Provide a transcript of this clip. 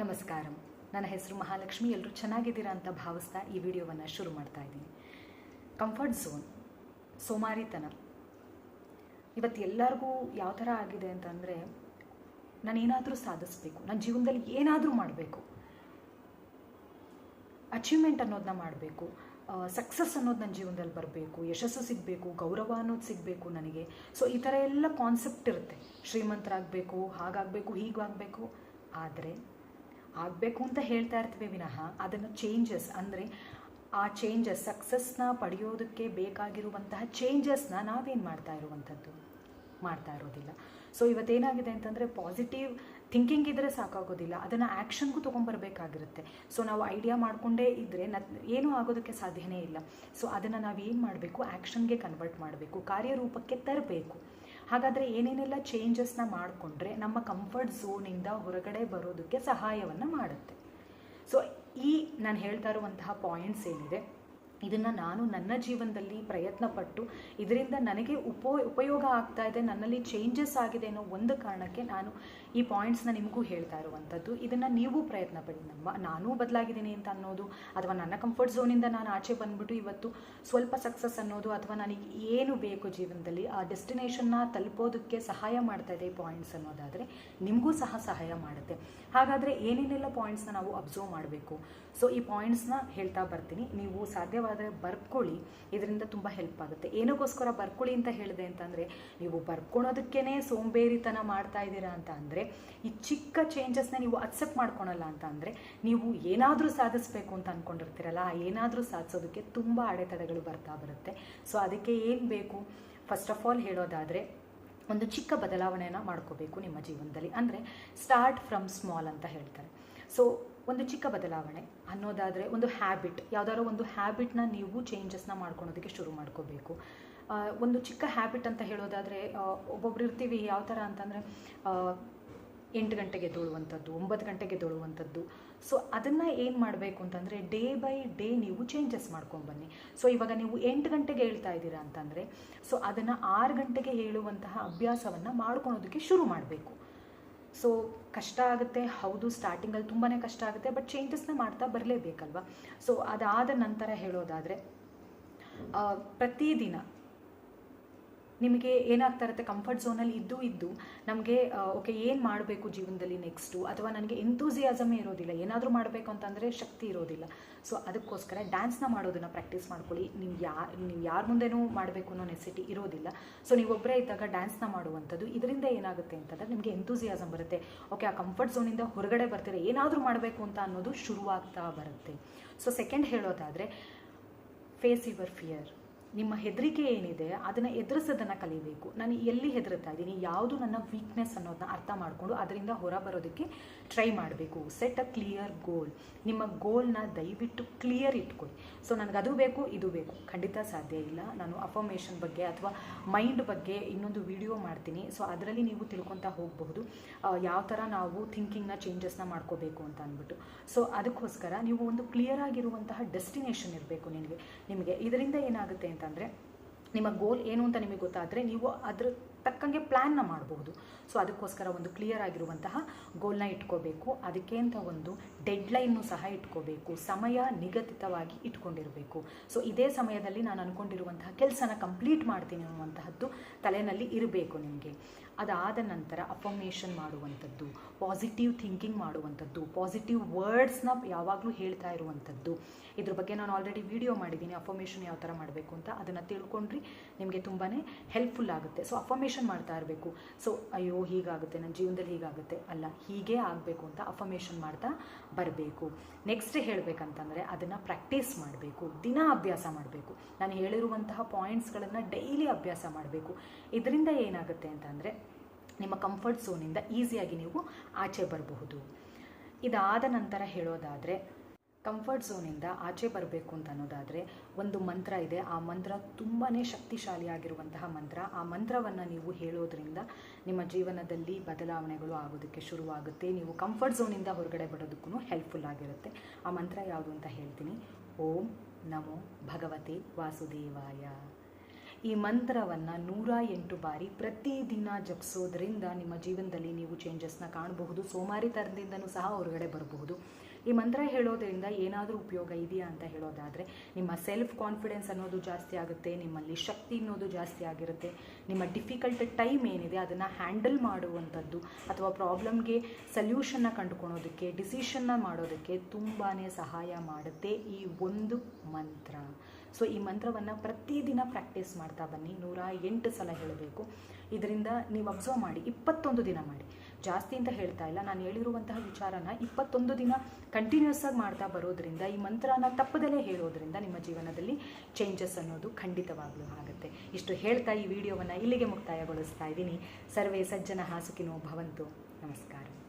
ನಮಸ್ಕಾರ. ನನ್ನ ಹೆಸರು ಮಹಾಲಕ್ಷ್ಮಿ. ಎಲ್ಲರೂ ಚೆನ್ನಾಗಿದ್ದೀರಾ ಅಂತ ಭಾವಿಸ್ತಾ ಈ ವಿಡಿಯೋವನ್ನು ಶುರು ಮಾಡ್ತಾ ಇದ್ದೀನಿ. ಕಂಫರ್ಟ್ ಝೋನ್ ಸೋಮಾರಿತನ. ಇವತ್ತು ಎಲ್ಲರಿಗೂ ಯಾವ ಥರ ಆಗಿದೆ ಅಂತಂದರೆ ನಾನು ಏನಾದರೂ ಸಾಧಿಸ್ಬೇಕು, ನನ್ನ ಜೀವನದಲ್ಲಿ ಏನಾದರೂ ಮಾಡಬೇಕು. ಅಚೀವ್ಮೆಂಟ್ ಅನ್ನೋದನ್ನ ಮಾಡಬೇಕು. ಸಕ್ಸಸ್ ಅನ್ನೋದು ನನ್ನ ಜೀವನದಲ್ಲಿ ಬರಬೇಕು, ಯಶಸ್ಸು ಸಿಗಬೇಕು, ಗೌರವ ಅನ್ನೋದು ಸಿಗಬೇಕು ನನಗೆ. ಸೊ ಈ ಥರ ಎಲ್ಲ ಕಾನ್ಸೆಪ್ಟ್ ಇರುತ್ತೆ. ಶ್ರೀಮಂತರಾಗಬೇಕು, ಹಾಗಾಗಬೇಕು, ಹೀಗಾಗಬೇಕು. ಆದರೆ ಆಗಬೇಕು ಅಂತ ಹೇಳ್ತಾ ಇರ್ತೀವಿ ವಿನಃ. ಅದನ್ನು ಚೇಂಜಸ್ ಅಂದರೆ ಆ ಚೇಂಜಸ್ ಸಕ್ಸಸ್ನ ಪಡೆಯೋದಕ್ಕೆ ಬೇಕಾಗಿರುವಂತಹ ಚೇಂಜಸ್ನ ನಾವೇನು ಮಾಡ್ತಾ ಇರುವಂಥದ್ದು? ಮಾಡ್ತಾ ಇರೋದಿಲ್ಲ. ಸೊ ಇವತ್ತೇನಾಗಿದೆ ಅಂತಂದರೆ ಪಾಸಿಟಿವ್ ಥಿಂಕಿಂಗ್ ಇದ್ದರೆ ಸಾಕಾಗೋದಿಲ್ಲ. ಅದನ್ನು ಆ್ಯಕ್ಷನ್ಗೂ ತೊಗೊಂಬರ್ಬೇಕಾಗಿರುತ್ತೆ ಸೊ ನಾವು ಐಡಿಯಾ ಮಾಡಿಕೊಂಡೇ ಇದ್ದರೆ ನ ಏನೂ ಆಗೋದಕ್ಕೆ ಸಾಧ್ಯನೇ ಇಲ್ಲ. ಸೊ ಅದನ್ನು ನಾವು ಏನು ಮಾಡಬೇಕು? ಆ್ಯಕ್ಷನ್ಗೆ ಕನ್ವರ್ಟ್ ಮಾಡಬೇಕು. ಕಾರ್ಯರೂಪಕ್ಕೆ ತರಬೇಕು. ಹಾಗಾದರೆ ಏನೇನೆಲ್ಲ ಚೇಂಜಸ್ನ ಮಾಡಿಕೊಂಡ್ರೆ ನಮ್ಮ ಕಂಫರ್ಟ್ ಝೋನಿಂದ ಹೊರಗಡೆ ಬರೋದಕ್ಕೆ ಸಹಾಯವನ್ನು ಮಾಡುತ್ತೆ. ಸೊ ಈ ನಾನು ಹೇಳ್ತಾ ಇರುವಂತಹ ಪಾಯಿಂಟ್ಸ್ ಏನಿದೆ, ಇದನ್ನು ನಾನು ನನ್ನ ಜೀವನದಲ್ಲಿ ಪ್ರಯತ್ನಪಟ್ಟು ಇದರಿಂದ ನನಗೆ ಉಪೋ ಉಪಯೋಗ ಆಗ್ತಾ ಇದೆ, ನನ್ನಲ್ಲಿ ಚೇಂಜಸ್ ಆಗಿದೆ ಅನ್ನೋ ಒಂದು ಕಾರಣಕ್ಕೆ ನಾನು ಈ ಪಾಯಿಂಟ್ಸ್ನ ನಿಮಗೂ ಹೇಳ್ತಾ ಇರುವಂಥದ್ದು. ಇದನ್ನು ನೀವು ಪ್ರಯತ್ನ ಪಡಿ ನಮ್ಮ, ನಾನೂ ಬದಲಾಗಿದ್ದೀನಿ ಅಂತ ಅನ್ನೋದು, ಅಥವಾ ನನ್ನ ಕಂಫರ್ಟ್ ಝೋನಿಂದ ನಾನು ಆಚೆ ಬಂದ್ಬಿಟ್ಟು ಇವತ್ತು ಸ್ವಲ್ಪ ಸಕ್ಸಸ್ ಅನ್ನೋದು, ಅಥವಾ ನನಗೆ ಏನು ಬೇಕು ಜೀವನದಲ್ಲಿ, ಆ ಡೆಸ್ಟಿನೇಷನ್ನ ತಲುಪೋದಕ್ಕೆ ಸಹಾಯ ಮಾಡ್ತಾ ಇದೆ ಈ ಪಾಯಿಂಟ್ಸ್ ಅನ್ನೋದಾದರೆ, ನಿಮಗೂ ಸಹ ಸಹಾಯ ಮಾಡುತ್ತೆ. ಹಾಗಾದರೆ ಏನೇನೆಲ್ಲ ಪಾಯಿಂಟ್ಸ್ನ ನಾವು ಅಬ್ಸರ್ವ್ ಮಾಡಬೇಕು? ಸೊ ಈ ಪಾಯಿಂಟ್ಸ್ನ ಹೇಳ್ತಾ ಬರ್ತೀನಿ. ನೀವು ಸಾಧ್ಯವಾದರೆ ಬರ್ಕೊಳ್ಳಿ. ಇದರಿಂದ ತುಂಬ ಹೆಲ್ಪ್ ಆಗುತ್ತೆ. ಏನಕ್ಕೋಸ್ಕರ ಬರ್ಕೊಳ್ಳಿ ಅಂತ ಹೇಳಿದೆ ಅಂತಂದರೆ, ನೀವು ಬರ್ಕೊಳೋದಕ್ಕೇ ಸೋಂಬೇರಿತನ ಮಾಡ್ತಾ ಇದ್ದೀರಾ ಅಂತ ಅಂದರೆ ಈ ಚಿಕ್ಕ ಚೇಂಜಸ್ನ ನೀವು ಅಕ್ಸೆಪ್ಟ್ ಮಾಡ್ಕೊಳಲ್ಲ ಅಂತ ಅಂದರೆ ನೀವು ಏನಾದರೂ ಸಾಧಿಸಬೇಕು ಅಂತ ಅಂದ್ಕೊಂಡಿರ್ತೀರಲ್ಲ ಏನಾದರೂ ಸಾಧಿಸೋದಕ್ಕೆ ತುಂಬ ಅಡೆತಡೆಗಳು ಬರ್ತಾ ಬರುತ್ತೆ. ಸೊ ಅದಕ್ಕೆ ಏನು ಬೇಕು? ಫಸ್ಟ್ ಆಫ್ ಆಲ್ ಹೇಳೋದಾದರೆ, ಒಂದು ಚಿಕ್ಕ ಬದಲಾವಣೆಯನ್ನು ಮಾಡ್ಕೋಬೇಕು ನಿಮ್ಮ ಜೀವನದಲ್ಲಿ. ಅಂದರೆ ಸ್ಟಾರ್ಟ್ ಫ್ರಮ್ ಸ್ಮಾಲ್ ಅಂತ ಹೇಳ್ತಾರೆ. ಸೊ ಒಂದು ಚಿಕ್ಕ ಬದಲಾವಣೆ ಅನ್ನೋದಾದರೆ ಒಂದು ಹ್ಯಾಬಿಟ್ ಯಾವುದಾದ್ರು ಒಂದು ಹ್ಯಾಬಿಟ್ನ ನೀವು ಚೇಂಜಸ್ನ ಮಾಡ್ಕೊಳೋದಕ್ಕೆ ಶುರು ಮಾಡ್ಕೋಬೇಕು. ಒಂದು ಚಿಕ್ಕ ಹ್ಯಾಬಿಟ್ ಅಂತ ಹೇಳೋದಾದರೆ ಒಬ್ಬೊಬ್ರು ಇರ್ತೀವಿ ಯಾವ ಥರ ಅಂತಂದರೆ ಎಂಟು ಗಂಟೆಗೆ ತೊಳುವಂಥದ್ದು ಒಂಬತ್ತು ಗಂಟೆಗೆ ತೊಳುವಂಥದ್ದು ಸೊ ಅದನ್ನು ಏನು ಮಾಡಬೇಕು ಅಂತಂದರೆ ಡೇ ಬೈ ಡೇ ನೀವು ಚೇಂಜಸ್ ಮಾಡ್ಕೊಂಡ್ಬನ್ನಿ ಸೊ ಇವಾಗ ನೀವು ಎಂಟು ಗಂಟೆಗೆ ಹೇಳ್ತಾ ಇದ್ದೀರಾ ಅಂತಂದರೆ ಸೊ ಅದನ್ನು ಆರು ಗಂಟೆಗೆ ಹೇಳುವಂತಹ ಅಭ್ಯಾಸವನ್ನು ಮಾಡ್ಕೊಳೋದಕ್ಕೆ ಶುರು ಮಾಡಬೇಕು. ಸೊ ಕಷ್ಟ ಆಗುತ್ತೆ, ಹೌದು ಸ್ಟಾರ್ಟಿಂಗಲ್ಲಿ ತುಂಬಾ ಕಷ್ಟ ಆಗುತ್ತೆ ಬಟ್ ಚೇಂಜಸ್ನ ಮಾಡ್ತಾ ಬರಲೇಬೇಕಲ್ವ? ಸೊ ಅದಾದ ನಂತರ ಹೇಳೋದಾದರೆ ಪ್ರತಿದಿನ ನಿಮಗೆ ಏನಾಗ್ತಾ ಇರುತ್ತೆ? ಕಂಫರ್ಟ್ ಝೋನಲ್ಲಿ ಇದ್ದು ಇದ್ದು ನಮಗೆ ಓಕೆ ಏನು ಮಾಡಬೇಕು ಜೀವನದಲ್ಲಿ ನೆಕ್ಸ್ಟು ಅಥವಾ ನನಗೆ ಎಂತೂಸಿಯಾಸಮೇ ಇರೋದಿಲ್ಲ. ಏನಾದರೂ ಮಾಡಬೇಕು ಅಂತಂದರೆ ಶಕ್ತಿ ಇರೋದಿಲ್ಲ. ಸೊ ಅದಕ್ಕೋಸ್ಕರ ಡ್ಯಾನ್ಸ್ನ ಮಾಡೋದನ್ನು ಪ್ರಾಕ್ಟೀಸ್ ಮಾಡ್ಕೊಳ್ಳಿ. ನೀವು ಯಾ ನೀವು ಯಾರ ಮುಂದೆನೂ ಮಾಡಬೇಕು ಅನ್ನೋ ನೆಸಿಟಿ ಇರೋದಿಲ್ಲ. ಸೊ ನೀವೊಬ್ಬರೇ ಇದ್ದಾಗ ಡ್ಯಾನ್ಸ್ನ ಮಾಡುವಂಥದ್ದು, ಇದರಿಂದ ಏನಾಗುತ್ತೆ ಅಂತಂದರೆ ನಿಮಗೆ ಎಂತೂಸಿಯಾಸಮ್ ಬರುತ್ತೆ. ಓಕೆ ಆ ಕಂಫರ್ಟ್ ಝೋನಿಂದ ಹೊರಗಡೆ ಬರ್ತೀರಾ? ಏನಾದರೂ ಮಾಡಬೇಕು ಅಂತ ಅನ್ನೋದು ಶುರುವಾಗ್ತಾ ಬರುತ್ತೆ. ಸೊ ಸೆಕೆಂಡ್ ಹೇಳೋದಾದರೆ ಫೇಸ್ ಯುವರ್ ಫಿಯರ್ ನಿಮ್ಮ ಹೆದರಿಕೆ ಏನಿದೆ, ಅದನ್ನು ಎದುರಿಸೋದನ್ನು ಕಲಿಬೇಕು. ನಾನು ಎಲ್ಲಿ ಹೆದರ್ತಾ ಇದ್ದೀನಿ, ಯಾವುದು ನನ್ನ ವೀಕ್ನೆಸ್ ಅನ್ನೋದನ್ನ ಅರ್ಥ ಮಾಡಿಕೊಂಡು ಅದರಿಂದ ಹೊರ ಬರೋದಕ್ಕೆ ಟ್ರೈ ಮಾಡಬೇಕು. ಸೆಟ್ ಅ ಕ್ಲಿಯರ್ ಗೋಲ್ ನಿಮ್ಮ ಗೋಲ್ನ ದಯವಿಟ್ಟು ಕ್ಲಿಯರ್ ಇಟ್ಕೊಳ್ಳಿ ಸೊ ನನಗೆ ಅದು ಬೇಕು, ಇದು ಬೇಕು. ಖಂಡಿತ ಸಾಧ್ಯ ಇಲ್ಲ. ನಾನು ಅಫರ್ಮೇಷನ್ ಬಗ್ಗೆ ಅಥವಾ ಮೈಂಡ್ ಬಗ್ಗೆ ಇನ್ನೊಂದು ವಿಡಿಯೋ ಮಾಡ್ತೀನಿ. ಸೊ ಅದರಲ್ಲಿ ನೀವು ತಿಳ್ಕೊತಾ ಹೋಗಬಹುದು. ಯಾವ ಥರ ನಾವು ಥಿಂಕಿಂಗ್ನ ಚೇಂಜಸ್ನ ಮಾಡ್ಕೋಬೇಕು ಅಂತ ಅಂದ್ಬಿಟ್ಟು. ಸೊ ಅದಕ್ಕೋಸ್ಕರ ನೀವು ಒಂದು ಕ್ಲಿಯರ್ ಆಗಿರುವಂತಹ ಡೆಸ್ಟಿನೇಷನ್ ಇರಬೇಕು ನಿಮಗೆ. ನಿಮಗೆ ಇದರಿಂದ ಏನಾಗುತ್ತೆ ಅಂತಂದರೆ ನಿಮ್ಮ ಗೋಲ್ ಏನು ಅಂತ ನಿಮಗೆ ಗೊತ್ತಾದರೆ ನೀವು ಅದ್ರ ತಕ್ಕಂಗೆ ಪ್ಲ್ಯಾನ್ನ ಮಾಡಬಹುದು ಸೊ ಅದಕ್ಕೋಸ್ಕರ ಒಂದು ಕ್ಲಿಯರ್ ಆಗಿರುವಂತಹ ಗೋಲ್ನ ಇಟ್ಕೋಬೇಕು. ಅದಕ್ಕೆ ಅಂತ ಒಂದು ಡೆಡ್ಲೈನ್ನು ಸಹ ಇಟ್ಕೋಬೇಕು. ಸಮಯ ನಿಗದಿತವಾಗಿ ಇಟ್ಕೊಂಡಿರಬೇಕು. ಸೊ ಇದೇ ಸಮಯದಲ್ಲಿ ನಾನು ಅಂದ್ಕೊಂಡಿರುವಂತಹ ಕೆಲಸನ ಕಂಪ್ಲೀಟ್ ಮಾಡ್ತೀನಿ ಅನ್ನುವಂತಹದ್ದು ತಲೆಯಲ್ಲಿ ಇರಬೇಕು ನಿಮಗೆ. ಅದಾದ ನಂತರ ಅಫರ್ಮೇಷನ್ ಮಾಡುವಂಥದ್ದು ಪಾಸಿಟಿವ್ ಥಿಂಕಿಂಗ್ ಮಾಡುವಂಥದ್ದು ಪಾಸಿಟಿವ್ ವರ್ಡ್ಸ್ನ ಯಾವಾಗಲೂ ಹೇಳ್ತಾ ಇರುವಂಥದ್ದು. ಇದ್ರ ಬಗ್ಗೆ ನಾನು ಆಲ್ರೆಡಿ ವಿಡಿಯೋ ಮಾಡಿದ್ದೀನಿ. ಅಫರ್ಮೇಷನ್ ಯಾವ ಥರ ಮಾಡಬೇಕು ಅಂತ ಅದನ್ನು ತಿಳ್ಕೊಂಡ್ರಿ. ನಿಮಗೆ ತುಂಬಾ ಹೆಲ್ಪ್ಫುಲ್ ಆಗುತ್ತೆ. ಸೊ ಅಫರ್ಮೇಷನ್ ಮಾಡ್ತಾ ಇರಬೇಕು. ಸೊ ಅಯ್ಯೋ, ಹೀಗಾಗುತ್ತೆ ನನ್ನ ಜೀವನದಲ್ಲಿ ಹೀಗಾಗುತ್ತೆ. ಅಲ್ಲ, ಹೀಗೆ ಆಗಬೇಕು ಅಂತ ಅಫರ್ಮೇಷನ್ ಮಾಡ್ತಾ ಬರಬೇಕು. ನೆಕ್ಸ್ಟ್ ಹೇಳಬೇಕಂತಂದರೆ ಅದನ್ನು ಪ್ರಾಕ್ಟೀಸ್ ಮಾಡಬೇಕು. ದಿನ ಅಭ್ಯಾಸ ಮಾಡಬೇಕು. ನಾನು ಹೇಳಿರುವಂತಹ ಪಾಯಿಂಟ್ಸ್ಗಳನ್ನು ಡೈಲಿ ಅಭ್ಯಾಸ ಮಾಡಬೇಕು. ಇದರಿಂದ ಏನಾಗುತ್ತೆ ಅಂತಂದರೆ, ನಿಮ್ಮ ಕಂಫರ್ಟ್ ಝೋನಿಂದ ಈಸಿಯಾಗಿ ನೀವು ಆಚೆ ಬರಬಹುದು. ಇದಾದ ನಂತರ ಹೇಳೋದಾದರೆ ಕಂಫರ್ಟ್ ಝೋನಿಂದ ಆಚೆ ಬರಬೇಕು ಅಂತ ಅನ್ನೋದಾದರೆ ಒಂದು ಮಂತ್ರ ಇದೆ. ಆ ಮಂತ್ರ ತುಂಬಾ ಶಕ್ತಿಶಾಲಿಯಾಗಿರುವಂತಹ ಮಂತ್ರ. ಆ ಮಂತ್ರವನ್ನು ನೀವು ಹೇಳೋದ್ರಿಂದ ನಿಮ್ಮ ಜೀವನದಲ್ಲಿ ಬದಲಾವಣೆಗಳು ಆಗೋದಕ್ಕೆ ಶುರುವಾಗುತ್ತೆ. ನೀವು ಕಂಫರ್ಟ್ ಝೋನಿಂದ ಹೊರಗಡೆ ಬರೋದಕ್ಕೂ ಹೆಲ್ಪ್ಫುಲ್ ಆಗಿರುತ್ತೆ. ಆ ಮಂತ್ರ ಯಾವುದು ಅಂತ ಹೇಳ್ತೀನಿ. ಓಂ ನಮೋ ಭಗವತಿ ವಾಸುದೇವಾಯ. ಈ ಮಂತ್ರವನ್ನು ನೂರ ಎಂಟು ಬಾರಿ ಪ್ರತಿದಿನ ಜಪಿಸೋದ್ರಿಂದ ನಿಮ್ಮ ಜೀವನದಲ್ಲಿ ನೀವು ಚೇಂಜಸ್ನ ಕಾಣಬಹುದು. ಸೋಮಾರಿತನದಿಂದನೂ ಸಹ ಹೊರಗಡೆ ಬರಬಹುದು. ಈ ಮಂತ್ರ ಹೇಳೋದ್ರಿಂದ ಏನಾದರೂ ಉಪಯೋಗ ಇದೆಯಾ ಅಂತ ಹೇಳೋದಾದರೆ, ನಿಮ್ಮ ಸೆಲ್ಫ್ ಕಾನ್ಫಿಡೆನ್ಸ್ ಅನ್ನೋದು ಜಾಸ್ತಿ ಆಗುತ್ತೆ, ನಿಮ್ಮಲ್ಲಿ ಶಕ್ತಿ ಅನ್ನೋದು ಜಾಸ್ತಿ ಆಗಿರುತ್ತೆ, ನಿಮ್ಮ ಡಿಫಿಕಲ್ಟ್ ಟೈಮ್ ಏನಿದೆ ಅದನ್ನು ಹ್ಯಾಂಡಲ್ ಮಾಡುವಂಥದ್ದು, ಅಥವಾ ಪ್ರಾಬ್ಲಮ್ಗೆ ಸಲ್ಯೂಷನ್ನ ಕಂಡುಕೊಳ್ಳೋದಕ್ಕೆ ಡಿಸಿಷನ್ನ ಮಾಡೋದಕ್ಕೆ ತುಂಬಾ ಸಹಾಯ ಮಾಡುತ್ತೆ ಈ ಒಂದು ಮಂತ್ರ. ಸೊ ಈ ಮಂತ್ರವನ್ನು ಪ್ರತಿದಿನ ಪ್ರಾಕ್ಟೀಸ್ ಮಾಡ್ತಾ ಬನ್ನಿ. ನೂರ ಎಂಟು ಸಲ ಹೇಳಬೇಕು. ಇದರಿಂದ ನೀವು ಅಬ್ಸರ್ವ್ ಮಾಡಿ, ಇಪ್ಪತ್ತೊಂದು ದಿನ ಮಾಡಿ. ಜಾಸ್ತಿ ಅಂತ ಹೇಳ್ತಾ ಇಲ್ಲ. ನಾನು ಹೇಳಿರುವಂತಹ ವಿಚಾರನ ಇಪ್ಪತ್ತೊಂದು ದಿನ ಕಂಟಿನ್ಯೂಸ್ ಆಗಿ ಮಾಡ್ತಾ ಬರೋದ್ರಿಂದ, ಈ ಮಂತ್ರನ ತಪ್ಪದಲ್ಲೇ ಹೇಳೋದ್ರಿಂದ ನಿಮ್ಮ ಜೀವನದಲ್ಲಿ ಚೇಂಜಸ್ ಅನ್ನೋದು ಖಂಡಿತವಾಗ್ಲೂ ಆಗುತ್ತೆ. ಇಷ್ಟು ಹೇಳ್ತಾ ಈ ವಿಡಿಯೋವನ್ನು ಇಲ್ಲಿಗೆ ಮುಕ್ತಾಯಗೊಳಿಸ್ತಾ ಇದ್ದೀನಿ. ಸರ್ವೇ ಸಜ್ಜನ ಹಾಸುಕಿನೋ ಭವಂತು. ನಮಸ್ಕಾರ.